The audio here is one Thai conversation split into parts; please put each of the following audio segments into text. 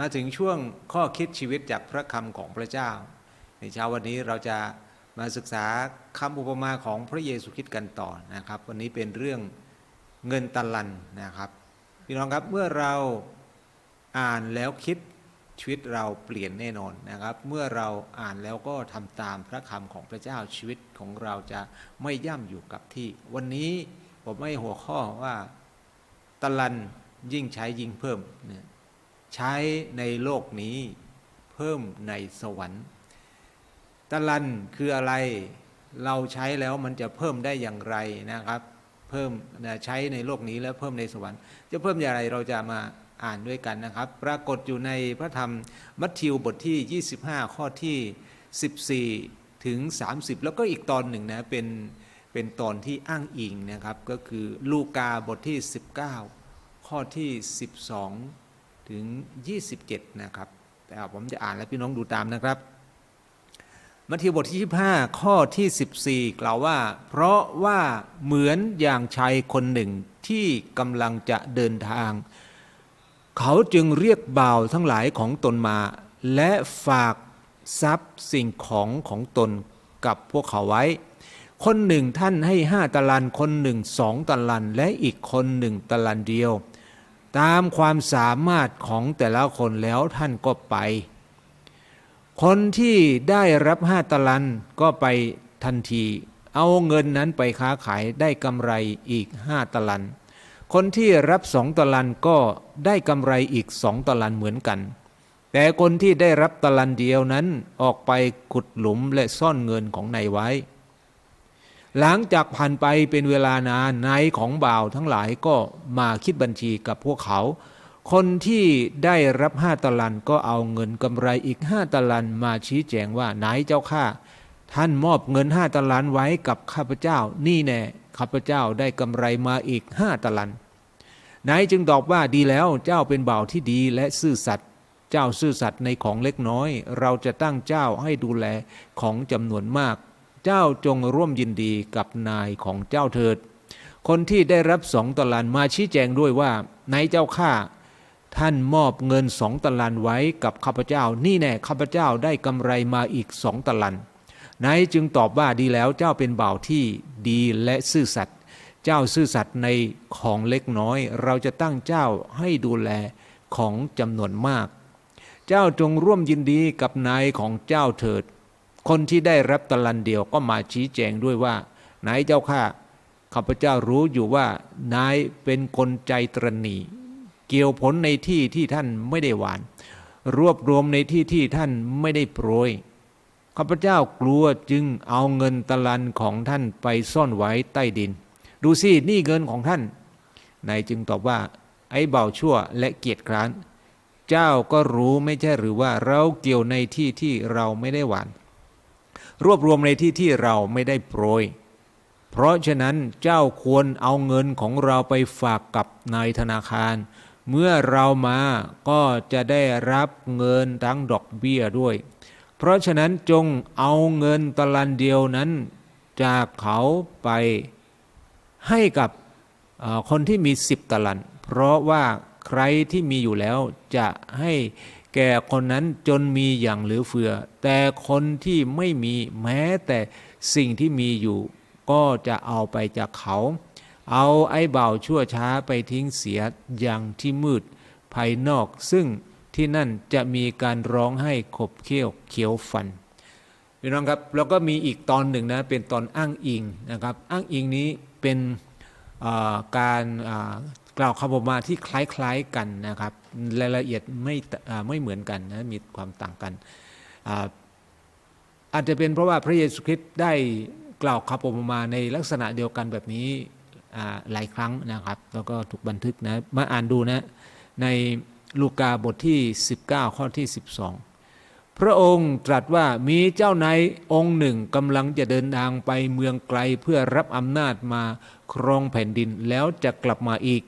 มาถึงช่วงข้อคิดชีวิตจากพระคำของพระเจ้า ในเช้าวันนี้เราจะมาศึกษาคำอุปมาของพระเยซูคริสต์กันต่อนะครับ วันนี้เป็นเรื่องเงินตะลันนะครับพี่น้องครับเมื่อเราอ่านแล้วคิดชีวิตเราเปลี่ยนแน่นอนนะครับ เมื่อเราอ่านแล้วก็ทำตามพระคำของพระเจ้าชีวิตของเราจะไม่ย่ำอยู่กับที่ วันนี้ผมให้หัวข้อว่าตะลันยิ่งใช้ยิ่งเพิ่มเนี่ย ใช้ในโลกนี้ เพิ่มในสวรรค์ ตะลันคืออะไร เราใช้แล้วมันจะเพิ่มได้อย่างไรนะครับ เพิ่มใช้ในโลกนี้แล้วเพิ่มในสวรรค์ จะเพิ่มอย่างไรเราจะมาอ่านด้วยกันนะครับ ปรากฏอยู่ในพระธรรมมัทธิวบทที่ 25 ข้อที่ 14 ถึง 30 แล้วก็อีกตอนหนึ่งนะเป็นเป็นตอนที่อ้างอิงนะครับ ก็คือลูกาบทที่ 19 ข้อที่ 12 ถึง 27 นะครับ แต่ผมจะอ่านแล้วพี่น้องดูตามนะครับ มัทธิวบทที่ 25 ข้อที่ 14 กล่าวว่า เพราะว่าเหมือนอย่างชายคนหนึ่งที่กำลังจะเดินทาง เขาจึงเรียกบ่าวทั้งหลายของตนมา และฝากทรัพย์สิ่งของของตนกับพวกเขาไว้ คนหนึ่งท่านให้ห้าตะลัน คนหนึ่งสองตะลัน และอีกคนหนึ่งตะลันเดียว ตามความสามารถของแต่ละคนแล้วท่านก็ไป คนที่ได้รับห้าตะลันก็ไปทันที เอาเงินนั้นไปค้าขายได้กำไรอีกห้าตะลัน คนที่รับสองตะลันก็ได้กำไรอีกสองตะลันเหมือนกัน แต่คนที่ได้รับตะลันเดียวนั้นออกไปขุดหลุมและซ่อนเงินของนายไว้ หลังจากผ่านไปเป็นเวลานานนายของบ่าวทั้งหลายก็มาคิดบัญชีกับพวกเขา คนที่ได้รับห้าตะลันก็เอาเงินกำไรอีกห้าตะลันมาชี้แจงว่านายเจ้าข้าท่านมอบเงินห้าตะลันไว้กับข้าพเจ้า นี่แน่ข้าพเจ้าได้กำไรมาอีกห้าตะลันนายจึงตอบว่าดีแล้วเจ้าเป็นบ่าวที่ดีและซื่อสัตย์เจ้าซื่อสัตย์ในของเล็กน้อย เราจะตั้งเจ้าให้ดูแลของจำนวนมาก เจ้าจงร่วมยินดีกับนายของเจ้าเถิด คนที่ได้รับสองตะลันมาชี้แจงด้วยว่านายเจ้าข้าท่านมอบเงินสองตะลันไว้กับข้าพเจ้า นี่แน่ข้าพเจ้าได้กำไรมาอีกสองตะลันนายจึงตอบว่าดีแล้วเจ้าเป็นบ่าวที่ดีและซื่อสัตย์เจ้าซื่อสัตย์ในของเล็กน้อย เราจะตั้งเจ้าให้ดูแลของจำนวนมาก เจ้าจงร่วมยินดีกับนายของเจ้าเถิด คนที่ได้รับตะลันเดียวก็มาชี้แจงด้วยว่า นายเจ้าข้าข้าพเจ้ารู้อยู่ว่านายเป็นคนใจตรณีเกี่ยวผลในที่ที่ท่านไม่ได้หวาน รวบรวมในที่ที่ท่านไม่ได้โปรยข้าพเจ้ากลัวจึงเอาเงินตะลันของท่านไปซ่อนไว้ใต้ดิน ดูสินี่เงินของท่านนายจึงตอบว่า ไอ้เบาชั่วและเกียจคร้าน เจ้าก็รู้ไม่ใช่หรือว่าเราเกี่ยวในที่ที่เราไม่ได้หวาน รวบรวมในที่ที่เราไม่ได้โปรย เพราะฉะนั้นเจ้าควรเอาเงินของเราไปฝากกับนายธนาคาร เมื่อเรามาก็จะได้รับเงินทั้งดอกเบี้ยด้วย เพราะฉะนั้นจงเอาเงินตะลันเดียวนั้น จากเขาไปให้กับคนที่มีสิบตะลัน เพราะว่าใครที่มีอยู่แล้วจะให้ แก่คนนั้นจนมีอย่างเหลือเฟือ แต่คนที่ไม่มีแม้แต่สิ่งที่มีอยู่ ก็จะเอาไปจากเขา เอาไอ้เบาชั่วช้าไปทิ้งเสียอย่างที่มืด ภายนอกซึ่งที่นั่นจะมีการร้องให้ขบเคี้ยวเขียวฟันพี่น้องครับแล้วก็มีอีกตอนหนึ่งนะเป็นตอนอ้างอิงนะครับ อ้างอิงนี้เป็นการกล่าวคำออกมาที่คล้ายๆกันนะครับ รายละเอียดไม่ไม่เหมือนกันนะมีความต่างกันอาอาจจะเป็นเพราะว่าพระเยซูคริสต์ได้กล่าวคำออกมาในลักษณะเดียวกันแบบนี้หลายครั้งนะครับ แล้วก็ถูกบันทึกนะมาอ่านดูนะในลูกาบทที่ 19 ข้อที่ 12 พระองค์ตรัสว่ามีเจ้านายองค์หนึ่งกำลังจะเดินทางไปเมืองไกลเพื่อรับอำนาจมาครองแผ่นดินแล้วจะกลับมาอีก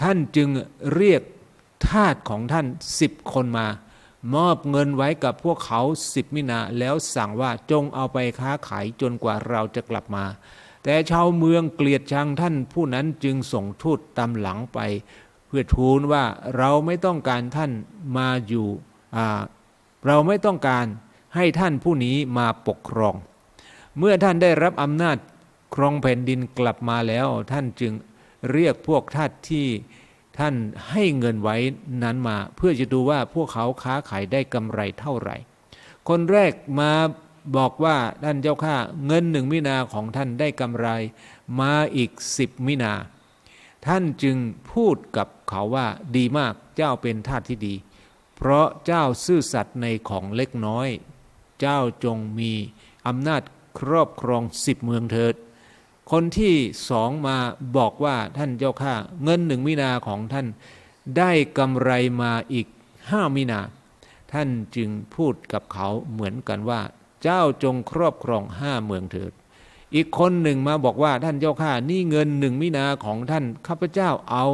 ท่านจึงเรียก ทาสของท่านสิบคนมา มอบเงินไว้กับพวกเขาสิบมินาแล้วสั่งว่าจงเอาไปค้าขายจนกว่าเราจะกลับมา แต่ชาวเมืองเกลียดชังท่านผู้นั้นจึงส่งทูตตามหลังไป เพื่อทูลว่าเราไม่ต้องการท่านมาอยู่เราไม่ต้องการให้ท่านผู้นี้มาปกครอง เมื่อท่านได้รับอำนาจครองแผ่นดินกลับมาแล้ว ท่านจึงเรียกพวกทาสที่ ท่านให้เงินไว้นั้นมา เพื่อจะดูว่าพวกเขาค้าขายได้กำไรเท่าไหร่ คนแรกมาบอกว่าท่านเจ้าข้าเงินหนึ่งมินาของท่านได้กำไร มาอีกสิบมินา ท่านจึงพูดกับเขาว่าดีมากเจ้าเป็นทาสที่ดี เพราะเจ้าซื่อสัตย์ในของเล็กน้อย เจ้าจงมีอำนาจครอบครองสิบเมืองเถิด คนที่สองมาบอกว่าท่านเจ้าข้าเงินหนึ่งมินาของท่านได้กำไรมาอีกห้ามินา ท่านจึงพูดกับเขาเหมือนกันว่า เจ้าจงครอบครองห้าเมืองเถิด อีกคนหนึ่งมาบอกว่าท่านเจ้าข้านี่เงินหนึ่งมินาของท่านข้าพเจ้าเอา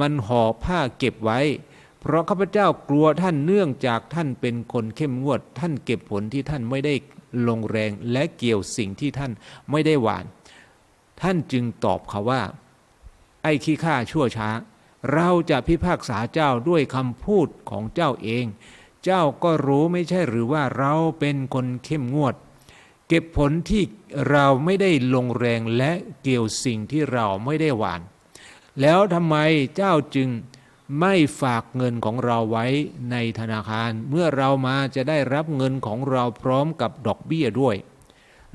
มันห่อผ้าเก็บไว้ เพราะข้าพเจ้ากลัวท่านเนื่องจากท่านเป็นคนเข้มงวด ท่านเก็บผลที่ท่านไม่ได้ลงแรงและเกี่ยวสิ่งที่ท่านไม่ได้หวาน ท่านจึงตอบเขาว่า ไอ้ขี้ข้าชั่วช้า เราจะพิพากษาเจ้าด้วยคำพูดของเจ้าเอง เจ้าก็รู้ไม่ใช่หรือว่าเราเป็นคนเข้มงวด เก็บผลที่เราไม่ได้ลงแรงและเกี่ยวสิ่งที่เราไม่ได้หวาน แล้วทำไมเจ้าจึงไม่ฝากเงินของเราไว้ในธนาคาร เมื่อเรามาจะได้รับเงินของเราพร้อมกับดอกเบี้ยด้วย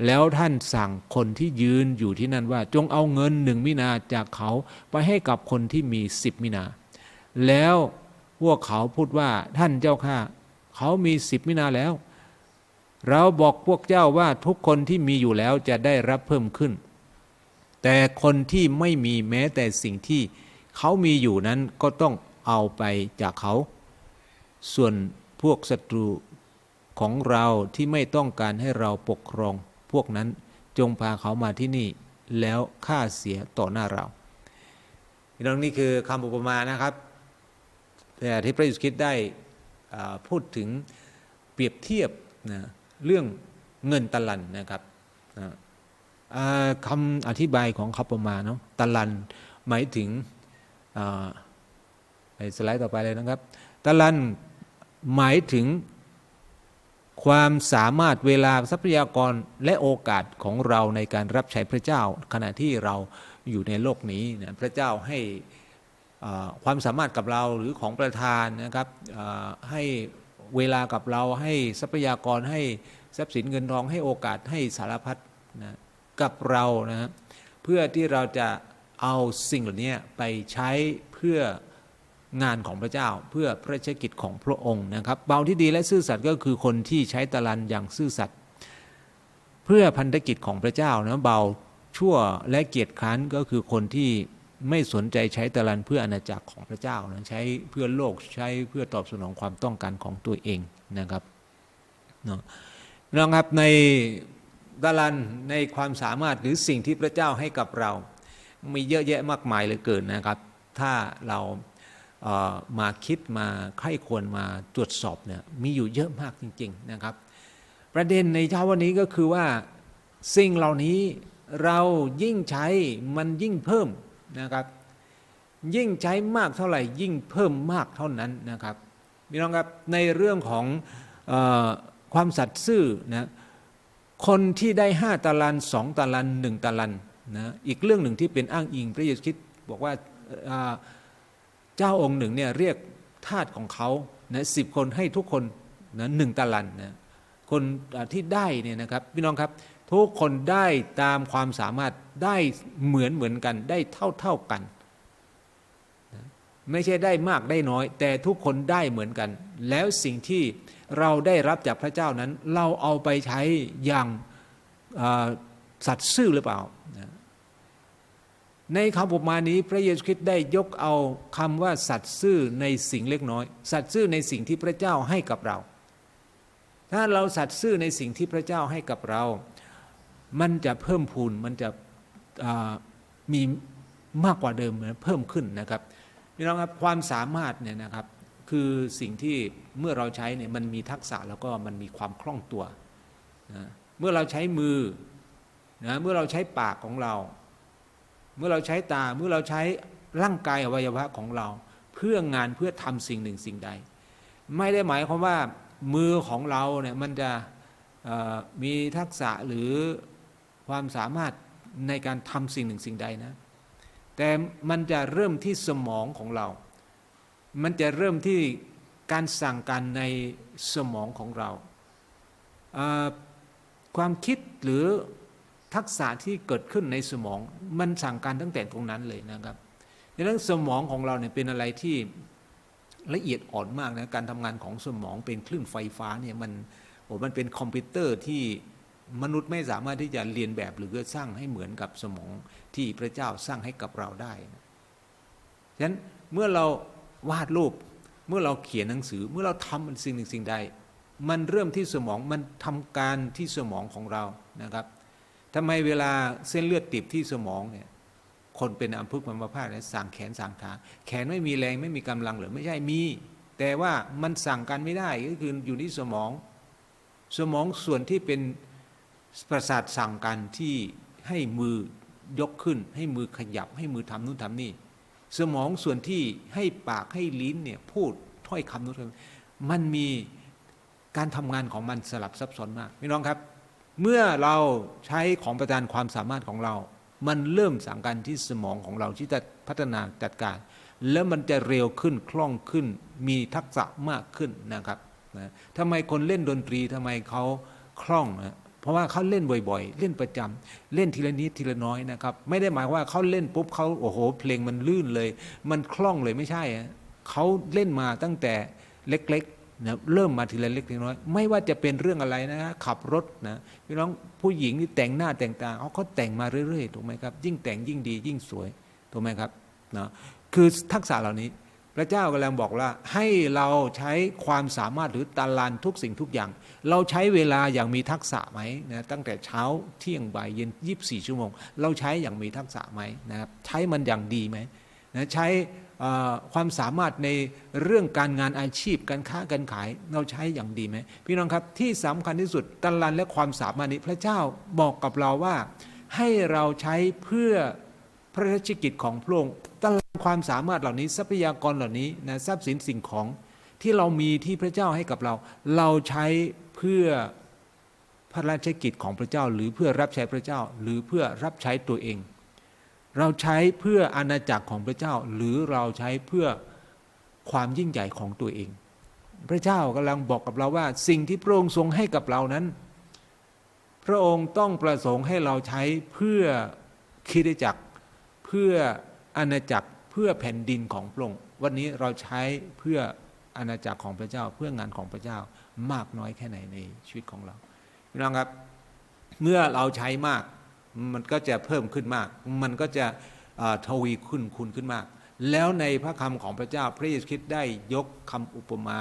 แล้วท่านสั่งคนที่ยืนอยู่ที่นั่นว่า จงเอาเงินหนึ่งมินาจากเขาไปให้กับคนที่มีสิบมินา แล้วพวกเขาพูดว่าท่านเจ้าข้าเขามีสิบมินาแล้ว เราบอกพวกเจ้าว่าทุกคนที่มีอยู่แล้วจะได้รับเพิ่มขึ้น แต่คนที่ไม่มีแม้แต่สิ่งที่เขามีอยู่นั้นก็ต้องเอาไปจากเขา ส่วนพวกศัตรูของเราที่ไม่ต้องการให้เราปกครอง พวกนั้นจงพาเขามาที่นี่แล้วฆ่าเสียต่อหน้าเราน้องนี่คือคำอุปมานะครับแต่ที่พระยซูคริสต์ได้พูดถึงเปรียบเทียบนะเรื่องเงินตะลันนะครับนะคำอธิบายของคำประมาณเนาะตะลันหมายถึงไปสไลด์ต่อไปเลยนะครับตะลันหมายถึง ความสามารถเวลาทรัพยากรและโอกาสของเราในการรับใช้พระเจ้า ขณะที่เราอยู่ในโลกนี้นะพระเจ้าให้ความสามารถกับเราหรือของประธานนะครับให้เวลากับเราให้ทรัพยากรให้ทรัพย์สินเงินทองให้โอกาสให้สารพัดนะกับเรานะฮะเพื่อที่เราจะเอาสิ่งเหล่านี้ไปใช้เพื่อ งานของพระเจ้าเพื่อพระราชกิจของพระองค์นะครับเบาที่ดีและซื่อสัตย์ก็คือคนที่ใช้ตะลันอย่างซื่อสัตย์เพื่อพันธกิจของพระเจ้านะเบาชั่วและเกียรติค้านก็คือคนที่ไม่สนใจใช้ตะลันเพื่ออาณาจักรของพระเจ้านะใช้เพื่อโลกใช้เพื่อตอบสนองความต้องการของตัวเองนะครับเนาะนะครับในตะลันในความสามารถหรือสิ่งที่พระเจ้าให้กับเรา มีเยอะแยะมากมายเหลือเกินนะครับ ถ้าเรา มาคิดมาใคร่ควรมาตรวจสอบเนี่ยมีอยู่เยอะมากจริง ๆนะครับ ประเด็นในเช้าวันนี้ก็คือว่าสิ่งเหล่านี้เรายิ่งใช้มันยิ่งเพิ่มนะครับ ยิ่งใช้มากเท่าไหร่ยิ่งเพิ่มมากเท่านั้นนะครับพี่น้องครับในเรื่องของออความสัตย์ซื่อนะคนที่ได้ห้าตาลันสองตาลันหนึ่งตาลันนะอีกเรื่องหนึ่งที่เป็นอ้างอิงพระเยซูคริสต์บอกว่า เจ้าองค์หนึ่งเนี่ยเรียกทาสของเขานะสิบคนให้ทุกคนนะหนึ่งตาลันนะคนที่ได้เนี่ยนะครับพี่น้องครับทุกคนได้ตามความสามารถได้เหมือนเหมือนกันได้เท่าเท่ากัน ไม่ใช่ได้มากได้น้อย แต่ทุกคนได้เหมือนกัน แล้วสิ่งที่เราได้รับจากพระเจ้านั้น เราเอาไปใช้อย่างสัตย์ซื่อหรือเปล่า ในคำอุปมานี้พระเยซูคริสต์ได้ยกเอาคำว่าสัตย์ซื่อในสิ่งเล็กน้อย สัตย์ซื่อในสิ่งที่พระเจ้าให้กับเรา ถ้าเราสัตย์ซื่อในสิ่งที่พระเจ้าให้กับเรา มันจะเพิ่มพูนมันจะมีมากกว่าเดิมนเพิ่มขึ้นนะครับพี่น้องครับความสามารถเนี่ยนะครับคือสิ่งที่เมื่อเราใช้เนี่ยมันมีทักษะแล้วก็มันมีความคล่องตัวนะเมื่อเราใช้มือนะเมื่อเราใช้ปากของเรา เมื่อเราใช้ตาเมื่อเราใช้ร่างกายอวัยวะของเรา เพื่องานเพื่อทำสิ่งหนึ่งสิ่งใด ไม่ได้หมายความว่ามือของเราเนี่ยมันจะมีทักษะหรือความสามารถในการทำสิ่งหนึ่งสิ่งใดนะแต่มันจะเริ่มที่สมองของเรา มันจะเริ่มที่การสั่งการในสมองของเรา ความคิดหรือ ทักษะที่เกิดขึ้นในสมองมันสั่งการตั้งแต่ตรงนั้นเลยนะครับดังนั้นสมองของเราเนี่ยเป็นอะไรที่ละเอียดอ่อนมากนะการทำงานของสมองเป็นคลื่นไฟฟ้าเนี่ยมันโอ้มันเป็นคอมพิวเตอร์ที่มนุษย์ไม่สามารถที่จะเรียนแบบหรือสร้างให้เหมือนกับสมองที่พระเจ้าสร้างให้กับเราได้นะฉะนั้นเมื่อเราวาดรูปเมื่อเราเขียนหนังสือเมื่อเราทำสิ่งหนึ่งสิ่งใด มันเริ่มที่สมองมันทำการที่สมองของเรานะครับ ทำไมเวลาเส้นเลือดติดที่สมองเนี่ยคนเป็นอัมพฤกษ์อัมพาตเนี่ยสั่งแขนสั่งขาแขนไม่มีแรงไม่มีกำลังหรือไม่ใช่มี แต่ว่ามันสั่งกันไม่ได้ก็คืออยู่ที่สมอง สมองส่วนที่เป็นประสาทสั่งกันที่ให้มือยกขึ้น ให้มือขยับให้มือทำนู่นทำนี่ สมองส่วนที่ให้ปากให้ลิ้นเนี่ยพูดถ้อยคำนู้นถ้อยคำมันมีการทำงานของมันสลับซับซ้อนมากพี่น้องครับ เมื่อเราใช้ของประทานความสามารถของเรา มันเริ่มสั่งการที่สมองของเราที่จะพัฒนาจัดการ แล้วมันจะเร็วขึ้นคล่องขึ้น มีทักษะมากขึ้นนะครับนะทำไมคนเล่นดนตรีทำไมเขาคล่องนะเพราะว่าเขาเล่นบ่อยๆ เล่นประจำเล่นทีละนิดทีละน้อยนะครับ ไม่ได้หมายว่าเขาเล่นปุ๊บเขาโอ้โห เพลงมันลื่นเลย มันคล่องเลยไม่ใช่เขาเล่นมาตั้งแต่เล็ก นะเริ่มมาทีละเล็กทีละน้อย ไม่ว่าจะเป็นเรื่องอะไรนะขับรถนะพี่น้องผู้หญิงนี่แต่งหน้าแต่งตาเขาเขาแต่งมาเรื่อยๆถูกไหมครับ ยิ่งแต่งยิ่งดียิ่งสวยถูกไหมครับนะคือทักษะเหล่านี้ พระเจ้ากำลังบอกว่าให้เราใช้ความสามารถหรือตาลานทุกสิ่งทุกอย่าง เราใช้เวลาอย่างมีทักษะไหมนะตั้งแต่เช้าเที่ยงบ่ายเย็น 24 ชั่วโมง เราใช้อย่างมีทักษะไหมนะครับใช้มันอย่างดีไหมนะใช้ ความสามารถในเรื่องการงานอาชีพการค้าการขายเราใช้อย่างดีไหมพี่น้องครับที่สำคัญที่สุดตาลานและความสามารถนี้พระเจ้าบอกกับเราว่า ให้เราใช้เพื่อพระราชกิจของพระองค์ตลาดความสามารถเหล่านี้ทรัพยากรเหล่านี้นะทรัพย์สินสิ่งของที่เรามีที่พระเจ้าให้กับเรา เราใช้เพื่อพระราชกิจของพระเจ้า หรือเพื่อรับใช้พระเจ้า หรือเพื่อรับใช้ตัวเอง เราใช้เพื่ออาณาจักรของพระเจ้า หรือเราใช้เพื่อความยิ่งใหญ่ของตัวเอง พระเจ้ากำลังบอกกับเราว่า สิ่งที่พระองค์ทรงให้กับเรานั้น พระองค์ต้องประสงค์ให้เราใช้เพื่อคิดจักร เพื่ออาณาจักรเพื่อแผ่นดินของพระองค์วันนี้เราใช้เพื่ออาณาจักรของพระเจ้าเพื่องานของพระเจ้ามากน้อยแค่ไหนในชีวิตของเราพี่น้องครับ เมื่อเราใช้มาก มันก็จะเพิ่มขึ้นมาก มันก็จะทวีขึ้นคูณขึ้นมาก แล้วในพระคำของพระเจ้าพระเยซูคริสต์ได้ยกคำอุปมา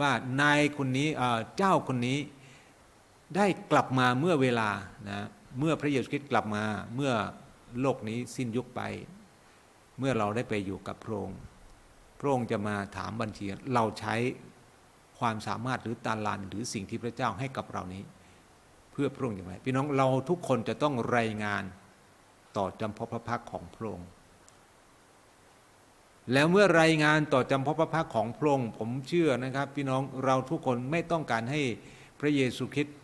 ว่านายคนนี้เอ่อเจ้าคนนี้ได้กลับมาเมื่อเวลานะเมื่อพระเยซูคริสต์กลับมาเมื่อโลกนี้สิ้นยุคไป เมื่อเราได้ไปอยู่กับพระองค์พระองค์จะมาถามบัญชีเราใช้ความสามารถหรือตาลานหรือสิ่งที่พระเจ้าให้กับเรานี้ เพื่อพระองค์อย่างไร พี่น้องเราทุกคนจะต้องรายงานต่อจำพพระพักของพระองค์แล้วเมื่อรายงานต่อจำพพระพักของพระองค์ผมเชื่อนะครับ พี่น้องเราทุกคนไม่ต้องการให้พระเยซูคริสต์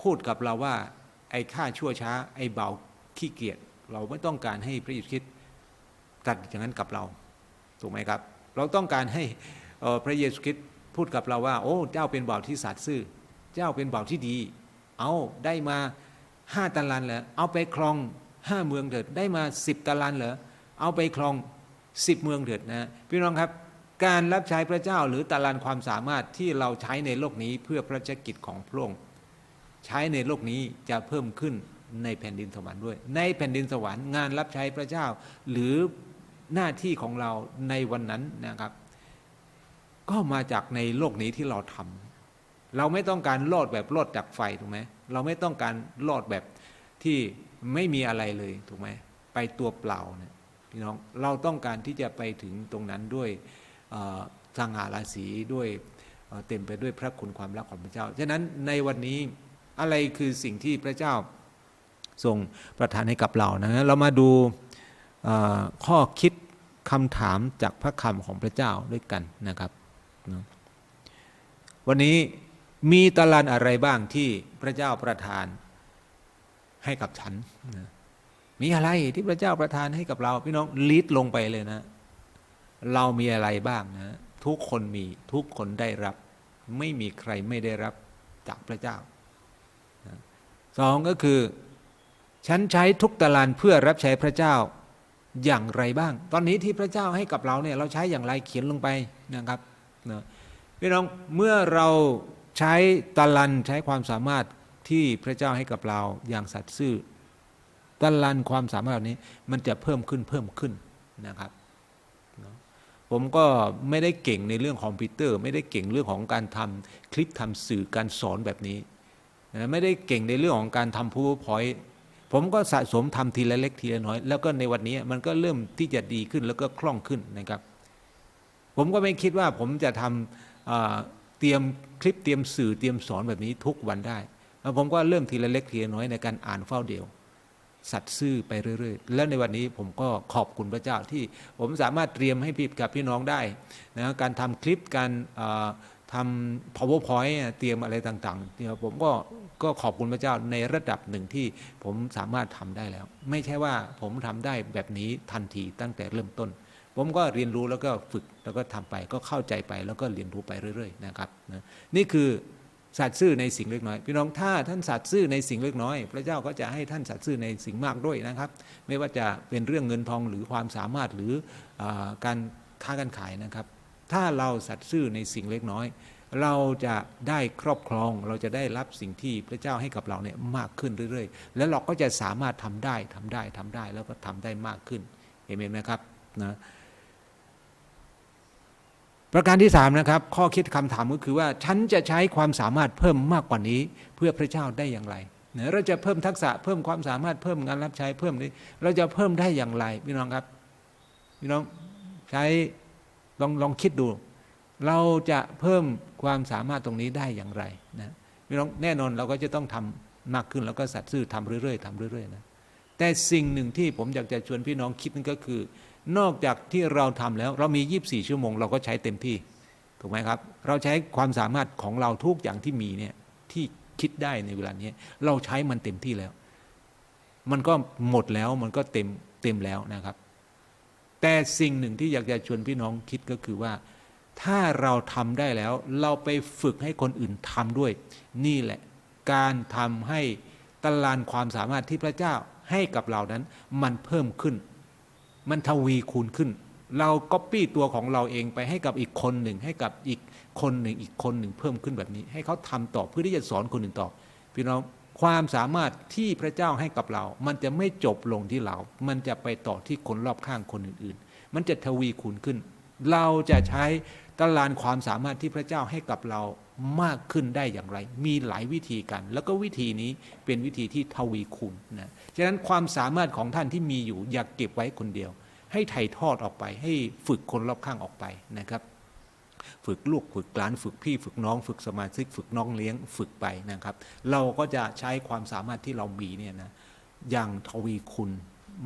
พูดกับเราว่า ไอ้ข้าชั่วช้า ไอ้เบาขี้เกียจเราไม่ต้องการให้พระเยซูคริสต์ตรัสอย่างนั้นกับเราถูกไหมครับ เราต้องการให้พระเยซูคริสต์พูดกับเราว่า โอ้ เจ้าเป็นบ่าวที่สัตย์ซื่อ เจ้าเป็นบ่าวที่ดี เอาได้มาห้าตารางเหรอเอาไปครองห้าเมืองเถิดได้มาสิบตารางเหรอเอาไปครองสิบเมืองเถิดนะพี่น้องครับการรับใช้พระเจ้าหรือตารางความสามารถที่เราใช้ในโลกนี้เพื่อพระเจ้ากิจของพระองค์ใช้ในโลกนี้จะเพิ่มขึ้นในแผ่นดินสวรรค์ด้วย ในแผ่นดินสวรรค์งานรับใช้พระเจ้า หรือหน้าที่ของเราในวันนั้นนะครับ ก็มาจากในโลกนี้ที่เราทำ เราไม่ต้องการรอดแบบรอดจากไฟถูกไหมเราไม่ต้องการรอดแบบที่ไม่มีอะไรเลยถูกไหมไปตัวเปล่าเนี่ยพี่น้องเราต้องการที่จะไปถึงตรงนั้นด้วยสง่าราศีด้วยเเต็มไปด้วยพระคุณความรักของพระเจ้า ฉะนั้นในวันนี้อะไรคือสิ่งที่พระเจ้าทรงประทานให้กับเรานะเรามาดูข้อคิดคำถามจากพระคำของพระเจ้าด้วยกันนะครับนะวันนี้ มีตารางอะไรบ้างที่พระเจ้าประทานให้กับฉัน มีอะไรที่พระเจ้าประทานให้กับเรา พี่น้องลิดลงไปเลยนะ เรามีอะไรบ้างนะ ทุกคนมีทุกคนได้รับ ไม่มีใครไม่ได้รับจากพระเจ้าสองก็คือ ฉันใช้ทุกตารางเพื่อรับใช้พระเจ้าอย่างไรบ้าง ตอนนี้ที่พระเจ้าให้กับเราเนี่ยเราใช้อย่างไรเขียนลงไปนะครับนะพี่น้องเมื่อเรา ใช้ตารางใช้ความสามารถที่พระเจ้าให้กับเราอย่างสัตย์ซื่อตารางความสามารถเหล่านี้มันจะเพิ่มขึ้นเพิ่มขึ้นนะครับผมก็ไม่ได้เก่งในเรื่องคอมพิวเตอร์ ไม่ได้เก่งเรื่องของการทำคลิปทำสื่อการสอนแบบนี้ไม่ได้เก่งในเรื่องของการทำ powerpoint ผมก็สะสมทำทีละเล็กทีละน้อย แล้วก็ในวันนี้มันก็เริ่มที่จะดีขึ้นแล้วก็คล่องขึ้นนะครับ ผมก็ไม่คิดว่าผมจะทำ เตรียมคลิปเตรียมสื่อเตรียมสอนแบบนี้ทุกวันได้แล้วผมก็เริ่มทีละเล็กทีละน้อยในการอ่านเฝ้าเดียว สัตย์ซื่อไปเรื่อยๆ แล้วในวันนี้ผมก็ขอบคุณพระเจ้าที่ผมสามารถเตรียมให้พี่กับพี่น้องได้นะการทำคลิปการทำ powerpoint เตรียมอะไรต่างๆเนี่ยผมก็ก็ขอบคุณพระเจ้าในระดับหนึ่งที่ผมสามารถทำได้แล้ว ไม่ใช่ว่าผมทำได้แบบนี้ทันทีตั้งแต่เริ่มต้น ผมก็เรียนรู้แล้วก็ฝึกแล้วก็ทำไปก็เข้าใจไปแล้วก็เรียนรู้ไปเรื่อย ๆ นะครับนะนี่คือสัตย์ซื่อในสิ่งเล็กน้อย พี่น้องถ้าท่านสัตย์ซื่อในสิ่งเล็กน้อย พระเจ้าก็จะให้ท่านสัตย์ซื่อในสิ่งมากด้วยนะครับ ไม่ว่าจะเป็นเรื่องเงินทองหรือความสามารถหรืออการค้าการขายนะครับ ถ้าเราสัตย์ซื่อในสิ่งเล็กน้อย เราจะได้ครอบครองเราจะได้รับสิ่งที่พระเจ้าให้กับเราเนี่ยมากขึ้นเรื่อย ๆ แล้วเราก็จะสามารถทำได้ทำได้ทำได้แล้วก็ทำได้มากขึ้นเห็นไหมครับนะ ประการที่สามนะครับข้อคิดคำถามก็คือว่าฉันจะใช้ความสามารถเพิ่มมากกว่านี้ เพื่อพระเจ้าได้อย่างไรเราจะเพิ่มทักษะเพิ่มความสามารถเพิ่มงานรับใช้เพิ่มนี้เราจะเพิ่มได้อย่างไรพี่น้องครับพี่น้องใช้ลองลองคิดดู เราจะเพิ่มความสามารถตรงนี้ได้อย่างไรนะพี่น้องแน่นอนเราก็จะต้องทำมากขึ้นแล้วก็สัตย์ซื่อทำเรื่อยๆทำเรื่อยๆนะแต่สิ่งหนึ่งที่ผมอยากจะชวนพี่น้องคิดนั่นก็คือ นอกจากที่เราทำแล้ว เรามี 24 ชั่วโมง เราก็ใช้เต็มที่ถูกไหมครับ เราใช้ความสามารถของเราทุกอย่างที่มีเนี่ยที่คิดได้ในเวลานี้เราใช้มันเต็มที่แล้ว มันก็หมดแล้วมันก็เต็มเต็มแล้วนะครับ แต่สิ่งหนึ่งที่อยากจะชวนพี่น้องคิดก็คือว่า ถ้าเราทำได้แล้ว เราไปฝึกให้คนอื่นทำด้วย นี่แหละ การทำให้ตารางความสามารถที่พระเจ้าให้กับเรานั้น มันเพิ่มขึ้น มันทวีคูณขึ้น เราก๊อปปี้ตัวของเราเองไปให้กับอีกคนหนึ่งให้กับอีกคนหนึ่งอีกคนหนึ่งเพิ่มขึ้นแบบนี้ ให้เขาทำต่อเพื่อที่จะสอนคนอื่นต่อพี่น้องความสามารถที่พระเจ้าให้กับเรา มันจะไม่จบลงที่เรา มันจะไปต่อที่คนรอบข้างคนอื่นๆ มันจะทวีคูณขึ้น เราจะใช้ตารางความสามารถที่พระเจ้าให้กับเรา มากขึ้นได้อย่างไร มีหลายวิธีกัน แล้วก็วิธีนี้เป็นวิธีที่ทวีคูณนะฉะนั้นความสามารถของท่านที่มีอยู่อย่าเก็บไว้คนเดียว ให้ไถ่ทอดออกไป ให้ฝึกคนรอบข้างออกไปนะครับ ฝึกลูกฝึกหลานฝึกพี่ฝึกน้องฝึกสมาชิกฝึกน้องเลี้ยงฝึกไปนะครับ เราก็จะใช้ความสามารถที่เรามีเนี่ยนะอย่างทวีคุณ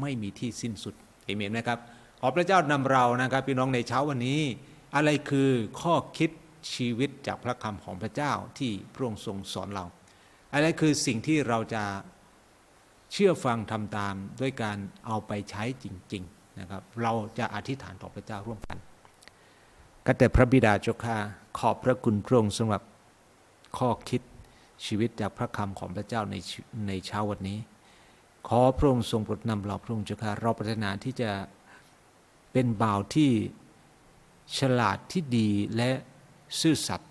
ไม่มีที่สิ้นสุดเห็นไหมนะครับขอพระเจ้านำเรานะครับพี่น้องในเช้าวันนี้ อะไรคือข้อคิด ชีวิตจากพระคำของพระเจ้าที่พระองค์ทรงสอนเราอะไรคือสิ่งที่เราจะเชื่อฟังทำตามด้วยการเอาไปใช้จริง ๆนะครับ เราจะอธิษฐานต่อพระเจ้าร่วมกันก็แต่พระบิดาเจ้าข้าขอบพระคุณพระองค์สำหรับข้อคิดชีวิตจากพระคำของพระเจ้าในในเช้าวันนี้ ขอพระองค์ทรงโปรดนำเราพระองค์เจ้าข้าเราปรารถนาที่จะเป็นบ่าวที่ฉลาดที่ดีและ ซื่อสัตย์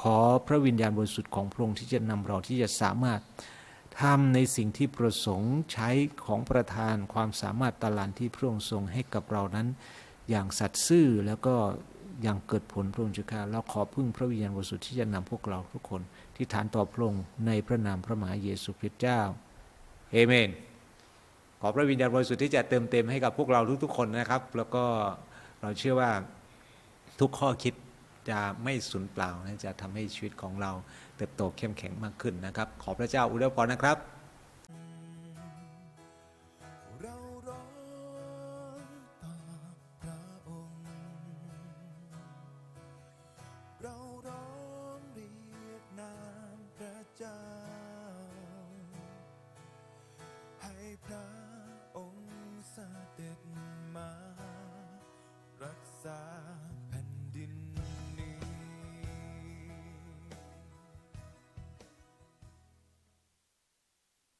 ขอพระวิญญาณบริสุทธิ์ของพระองค์ที่จะนำเราที่จะสามารถทำในสิ่งที่ประสงค์ใช้ของประธานความสามารถตลานที่พระองค์ทรงให้กับเรานั้น อย่างสัตย์ซื่อแล้วก็อย่างเกิดผลพระองค์เจ้าข้าเราขอพึ่งพระวิญญาณบริสุทธิ์ที่จะนำพวกเราทุกคนที่ฐานต่อพระองค์ในพระนามพระมหาเยซูคริสต์เจ้าเอเมน ขอพระวิญญาณบริสุทธิ์ที่จะเติมเต็มให้กับพวกเราทุกๆคนนะครับ แล้วก็เราเชื่อว่าทุกข้อคิด จะไม่สูญเปล่านะจะทำให้ชีวิตของเราเติบโตเข้มแข็งมากขึ้นนะครับ ขอพระเจ้าอวยพรนะครับ